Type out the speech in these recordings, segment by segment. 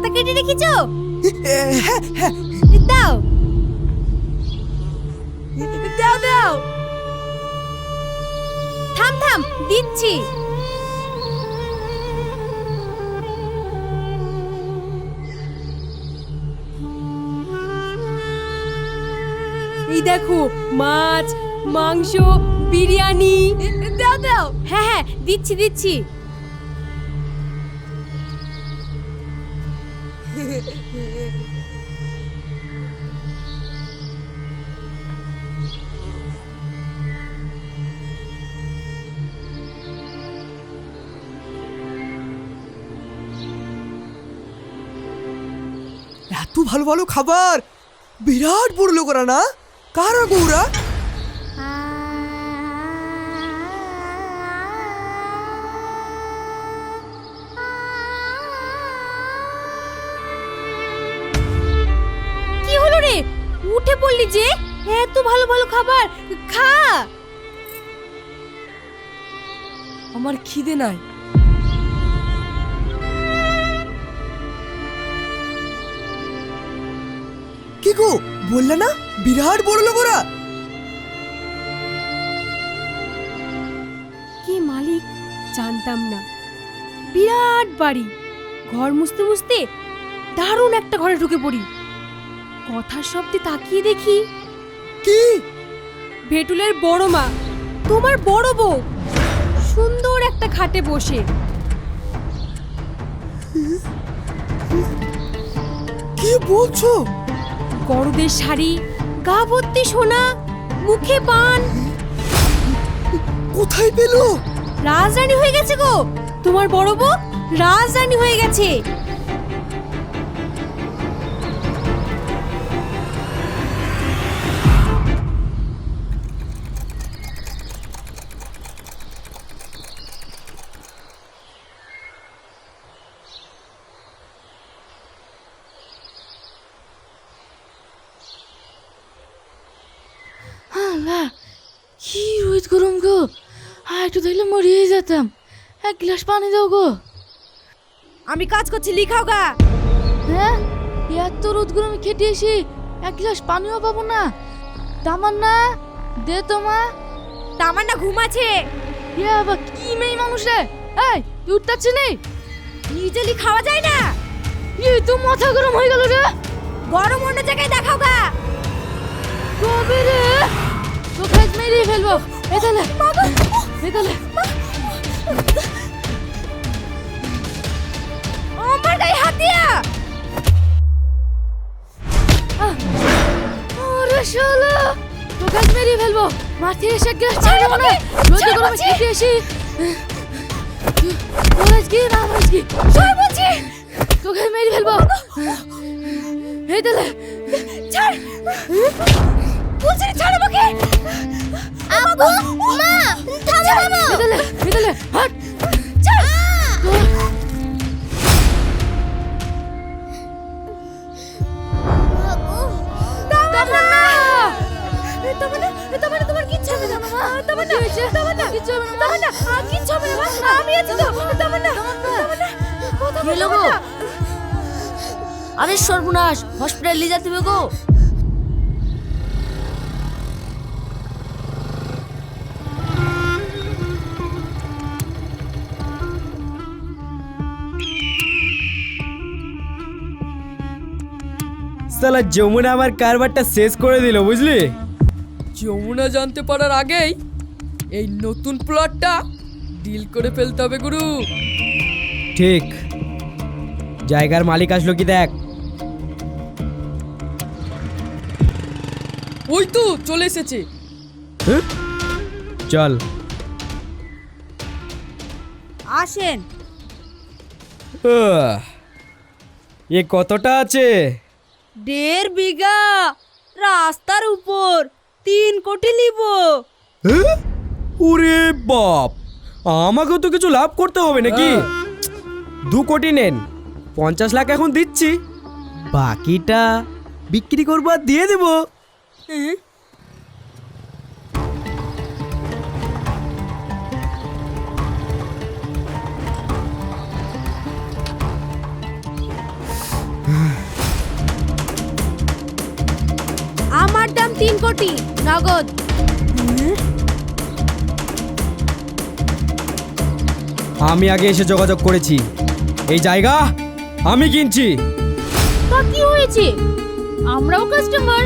পাতা কেটে রেখেছো? দাও। দাও দাও। থাম থাম দিচ্ছি। এই দেখো মাছ মাংস বিরিয়ানি। দাও দাও। হ্যাঁ হ্যাঁ দিচ্ছি দিচ্ছি। ভালো ভালো খাবার। বিরাট বড় লোক ওরা না? কারা গৌরা কি হলো রে? উঠে পড়লি যে? এত ভালো ভালো খাবার খা! আমার খিদে নাই। কি গো? বললে না? বিরাট বড় লোক ওরা। কে মালিক? জানতাম না। বিরাট বাড়ি। ঘর মুছতে মুছতে দারুণ একটা ঘরে ঢুকে পড়ি। কথার শব্দে তাকিয়ে দেখি কি? ভেটুলের বড় মা তোমার বড় বউ। সুন্দর একটা খাটে বসে। কি বলছো? গরুদের শাড়ি গা ভর্তি সোনা মুখে পান। কোথায় পেল? রাজরানী হয়ে গেছে গো। তোমার বড় বউ রাজরানী হয়ে গেছে। কি গরম গো। আর একটু ধরলে মরিয়ে যেতাম। এক গ্লাস পানি দাও গো। আমি কাজ করছি লিখাও গা। হ্যাঁ? এত রোদ গরমে খেটে এসে এক গ্লাস পানিও পাবো না। তামার না দে তোমা তামান্না ঘুমাচ্ছে এ আবার কি মেয়ে মানুষ রে? এই তুই উঠতাচ্ছি নেই নিজেলি খাওয়া যায় না। এই তো মাথা গরম হয়ে গেল রে। গরম অন্য জায়গায় দেখাও গা। কবে রে? তো খেত মেরিয়ে ফেলব। এতালে এতালে আমার গায়ে হাত দিয়া। ওরে শালা। তো খেত ফেলব। মাঠে এসে ছাড় গরমে কি না কি বলছি বলছি আমাকে। আব্বু মা থামো থামো। এতালে এতালে হাট। ছাড় তামান্না তামান্না তামান্না তোমার কিচ্ছু সালা যমুনা আমার কারবারটা শেষ করে দিল বুঝলি? যমুনা জানতে পারার আগেই এই নতুন প্লটটা ডিল করে ফেলতে হবে গুরু। ঠিক। জায়গার মালিক আসলো কি দেখ? ওই তো চলে এসেছে। হুঁ? চল। আসেন। এ কতটা আছে? দেড় বিঘা রাস্তার উপর তিন কোটি লিব হ্যাঁ? ওরে বাপ! আমাকেও তো কিছু লাভ করতে হবে নাকি? দু কোটি নেন পঞ্চাশ লাখ এখন দিচ্ছি। বাকিটা বিক্রি করব আর দিয়ে দেবো। তিন কোটি। নগদ। আমি আগে এসে যোগাযোগ করেছি। এই জায়গা আমি কিনছি। তা কি হয়েছে? আমরাও কাস্টমার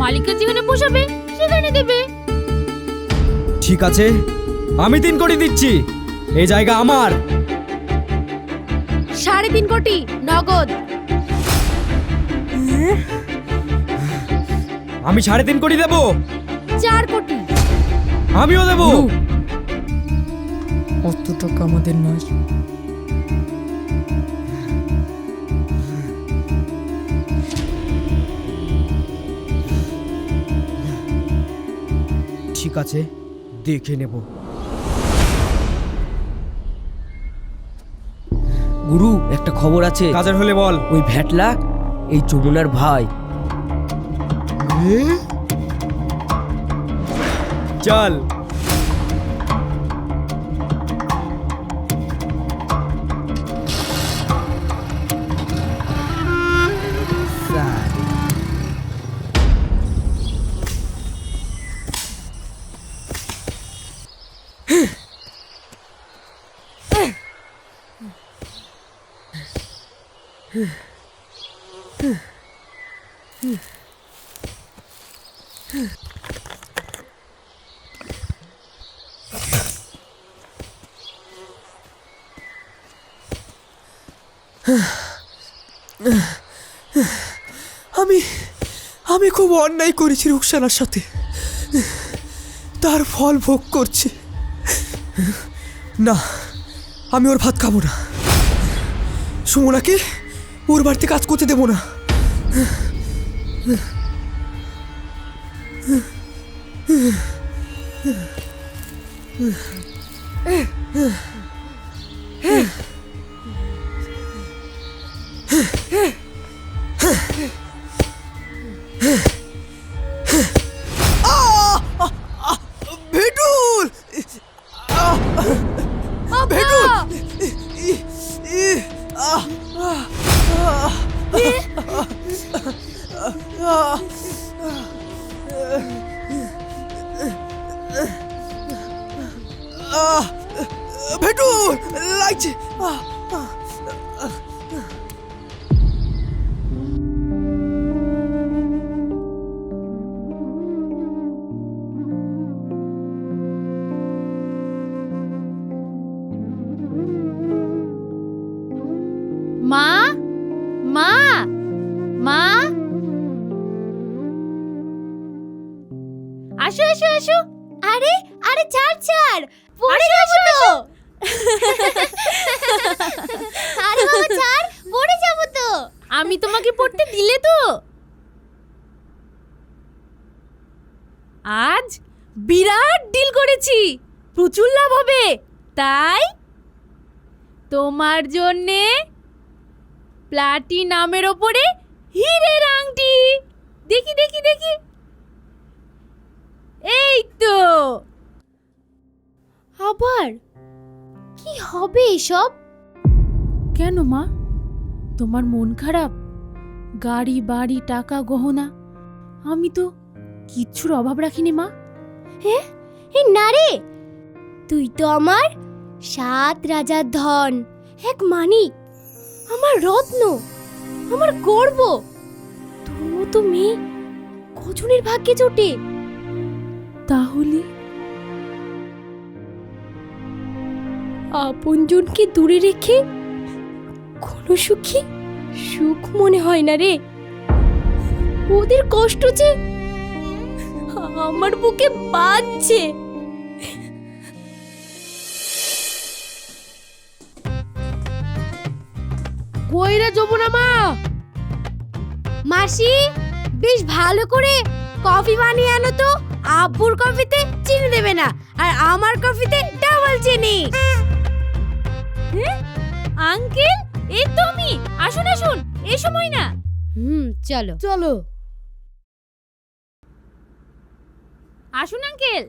মালিকের যেখানে পোষাবে সেখানে দেবে। ঠিক আছে আমি তিন কোটি দিচ্ছি। এই জায়গা আমার। সাড়ে তিন কোটি নগদ। আমি সাড়ে তিন কোটি দেবো। চার কোটি। আমিও দেবো। অত টাকা আমাদের নয়। ঠিক আছে দেখে নেব। গুরু একটা খবর আছে। কাজের হলে বল। ওই ভ্যাটলা এই যমুনার ভাই। চল আমি আমি খুব অন্যায় করেছি রুকসানার সাথে। তার ফল ভোগ করছে। না, আমি ওর ভাত খাব না। সুমনাকে ওর বাড়িতে কাজ করতে দেবো না। ভেটুল আসো আসো আসো। আরে আরে ছাড় ছাড়। পড়ে যাব তো। আরে বাবা ছাড়। পড়ে যাব তো। আমি তোমাকে পড়তে দিলে তো। আজ বিরাট ডিল করেছি। প্রচুর লাভ হবে। তাই তোমার জন্যে প্লাটিনামের ওপরে হিরের আংটি। দেখি দেখি দেখি। এই তো আবার? কি হবে এসব? কেন মা? তোমার মন খারাপ? গাড়ি বাড়ি টাকা গহনা? আমি তো কিচ্ছুর অভাব রাখিনি মা। এ না রে! তুই তো আমার সাত রাজার ধন এক মানিক আমার রত্ন আমার গর্ব। তোর মতো মেয়ে কজনের ভাগ্যে জোটে? তাহলে? আপনজনকে দূরে রেখে কোনো সুখী সুখ মনে হয় না রে। ওদের কষ্ট যে আমার বুকে বাজছে কইরা যমুনা মা? মাসি বেশ ভালো করে কফি বানিয়ে আনো তো। আব্বুর কফিতে চিনি দেবে না আর আমার কফিতে ডাবল চিনি। আঙ্কেল এই তো আমি। আসুন আসুন এই সময় না। হুম চলো। চলো। আসুন আঙ্কেল।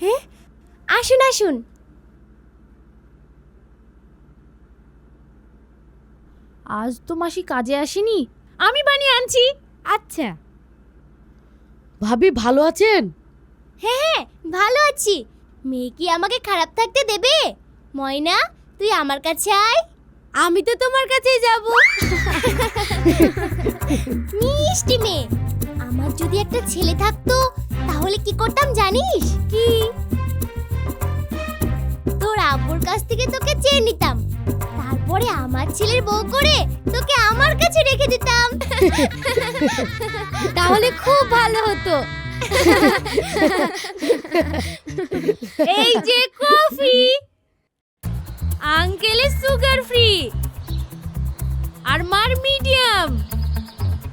হ্যাঁ আসুন আসুন। আজ তো মাসি কাজে আসেনি আমি বানিয়ে আনছি। আচ্ছা। ভাবি ভালো আছেন? হ্যাঁ হ্যাঁ ভালো আছি। মেয়ে কি আমাকে খারাপ থাকতে দেবে? ময়না তুই আমার কাছে আয়। আমি তো তোমার কাছেই যাব। মিষ্টি মেয়ে আমার যদি একটা ছেলে থাকতো তাহলে কি করতাম জানিস? কি? তোর আব্বুর কাছ থেকে তোকে চেয়ে নিতাম। তারপরে আমার ছেলের বউ করে তোকে আমার কাছে রেখে দিতাম। তাহলে খুব ভালো হতো। এই যে কফি। আঙ্কেলের সুগার ফ্রি আর মার মিডিয়াম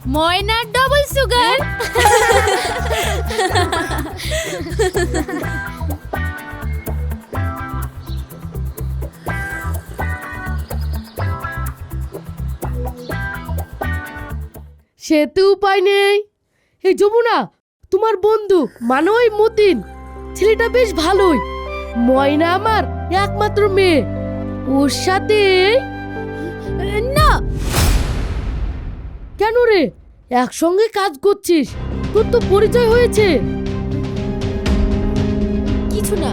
ময়নার ডবল সুগার সে তো উপায় নেই। এই যমুনা, তোমার বন্ধু মানে ওই মতিন, ছেলেটা বেশ ভালোই, ময়না আমার একমাত্র মেয়ে। ওর সাথে না। কেন রে? একসঙ্গে কাজ করছিস, তোর তো পরিচয় হয়েছে। কিছু না।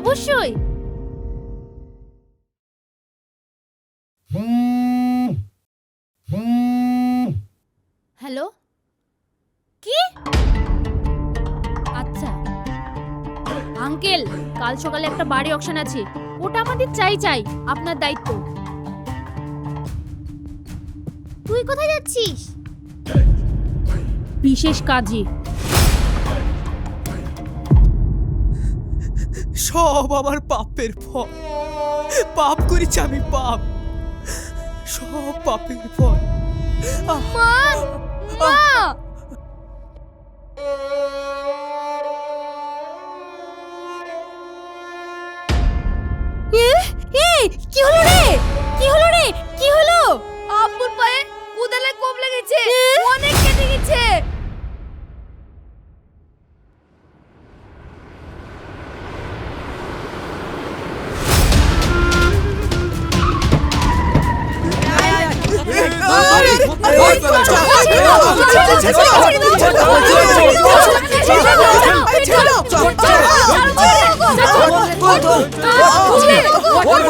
অবশ্যই। হ্যালো? কি? আচ্ছা। আঙ্কেল, কাল সকালে একটা বাড়ি অকশন আছে। ওটা আমাদের চাই চাই, আপনার দায়িত্ব। তুই কোথায় যাচ্ছিস? বিশেষ কাজে। সব আমার পাপের ফল। পাপ করেছি আমি পাপ। সব পাপের ফল। মা এই কি হলো রে? কি হলো রে? কি হলো? আব্বুর পায়ে কোদালে কোপ লেগেছে। অনেক কেটে গেছে। ওই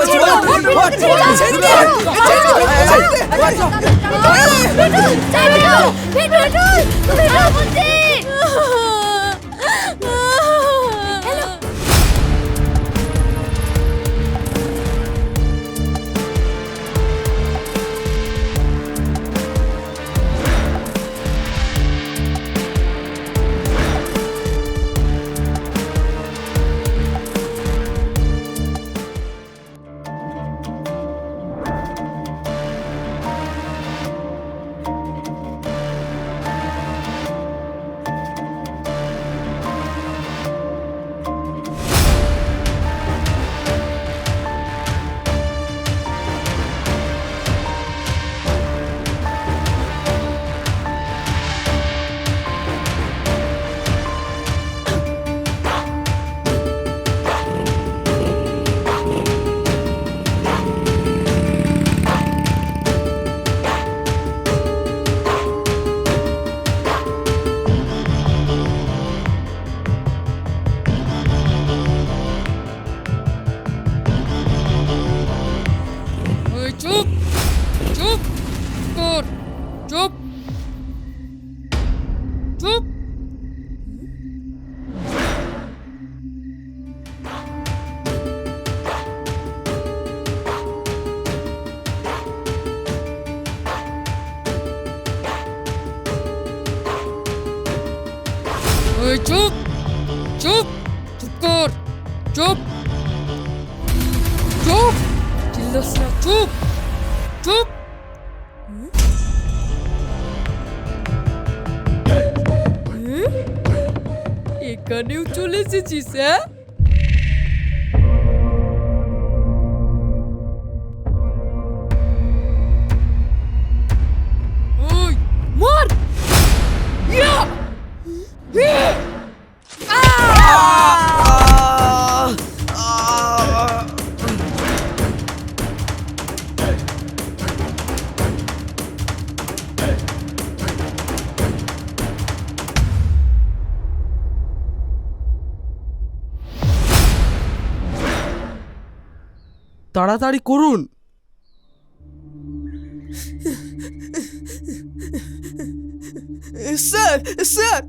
চুপ ওই চলে এসেছিস হ্যাঁ তাড়াতাড়ি করুন। স্যার স্যার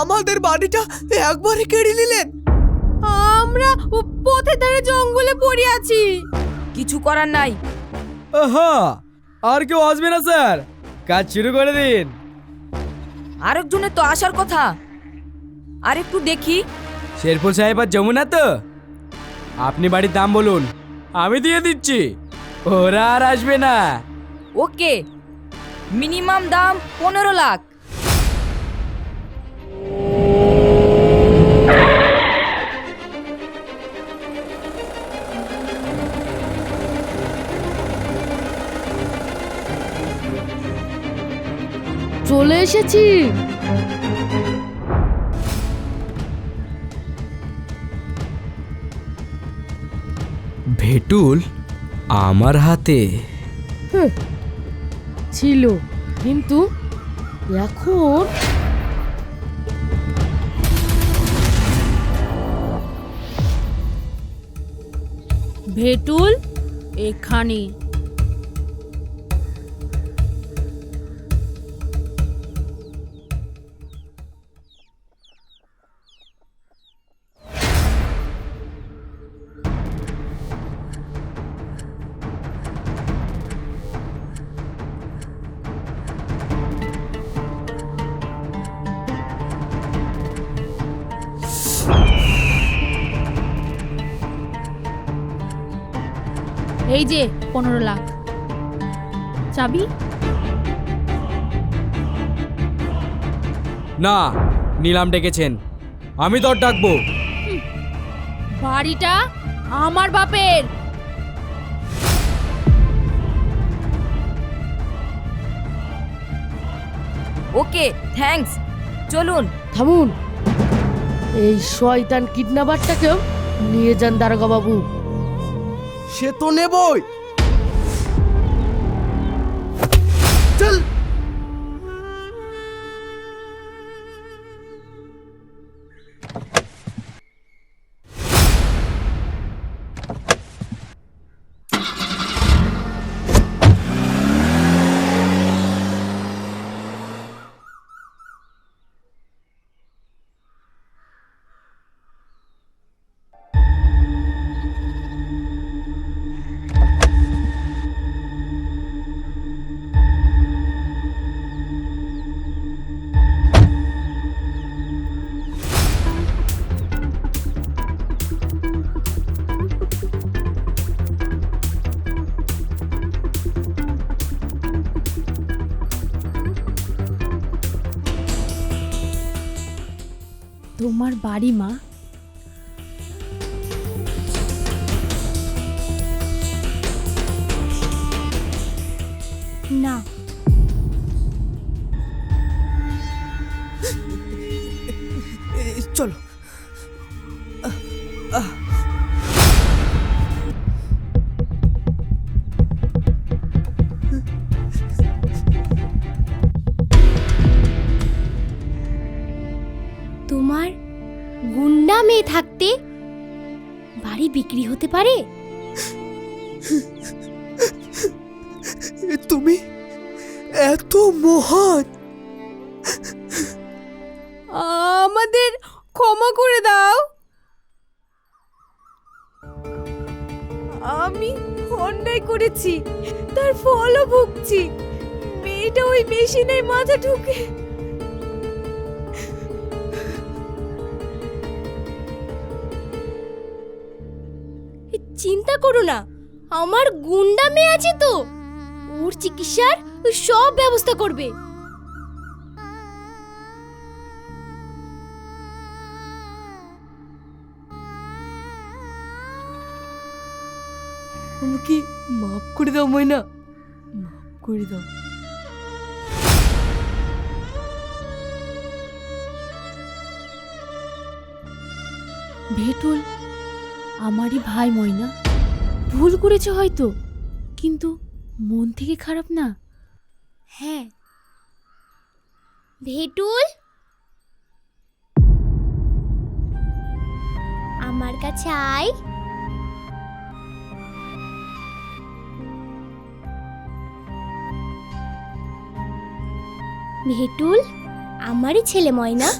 আমাদের বাড়িটা একবারে কেড়ে নিলেন। আমরা পথে ধারে জঙ্গলে পড়ে আছি। কিছু করার নাই। আহা আর কেউ আসবে না স্যার। কাজ শুরু করে দিন। আরেকজনের তো আসার কথা। আর একটু দেখি। শেরপুর সাহেব আর যমুনা তো? আপনি বাড়ির দাম বলুন। আমি দিয়ে দিচ্ছি। ওরা আর আসবে না। ওকে। মিনিমাম দাম পনেরো লাখ। চলে এসেছি। ভেটুল আমার হাতে। ছিল কিন্তু এখন ভেটুল এখানে। এই যে পনেরো লাখ। চাবি? না নিলাম ডেকেছেন। আমি তোর ডাকবো। বাড়িটা আমার বাপের। Okay thanks. চলুন। থামুন। এই শয়তান কিডন্যাপারটাকেও নিয়ে যান দারোগা বাবু সে তো নেবই। তোমার বাড়ি মা? তুমি? এত মহান। আমাদের ক্ষমা করে দাও। আমি অন্যায় করেছি, তার ফলও ভুগছি। মেয়েটা ওই মেশিনে মাথা ঢুকে। চিন্তা করো না, আমার গুন্ডা মেয়ে আছে তো। ওর চিকিৎসার সব ব্যবস্থা করবে। আমাকে মাফ করে দাও ময়না। মাফ করে দাও। ভেটুল আমারই ভাই ময়না। ভুল করেছে হয়তো কিন্তু মন থেকে খারাপ না? হ্যাঁ। ভেটুল? আমার কাছে আয়। ভেটুল আমারই ছেলে ময়না।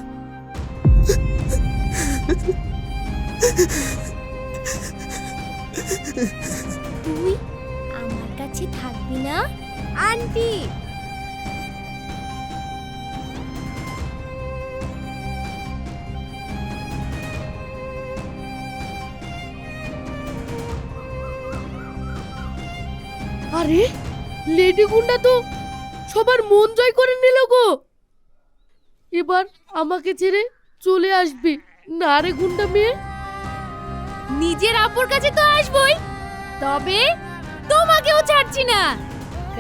তুই কাছে না আন্টি। আরে লেডি গুন্ডা তো সবার মন জয় করে নিল গো। এবার আমাকে ছেড়ে চলে আসবে। না রে গুন্ডা মেয়ে। নিজের আপুর কাছে তো আসবই। তবে তোমাকেও ছাড়ছি না।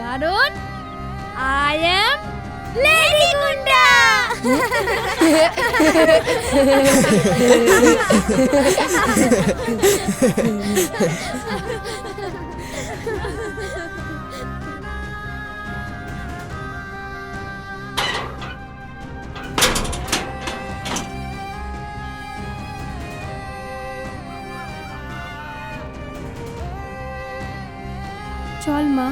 কারণ আই অ্যাম লেডি গুন্ডা চল মা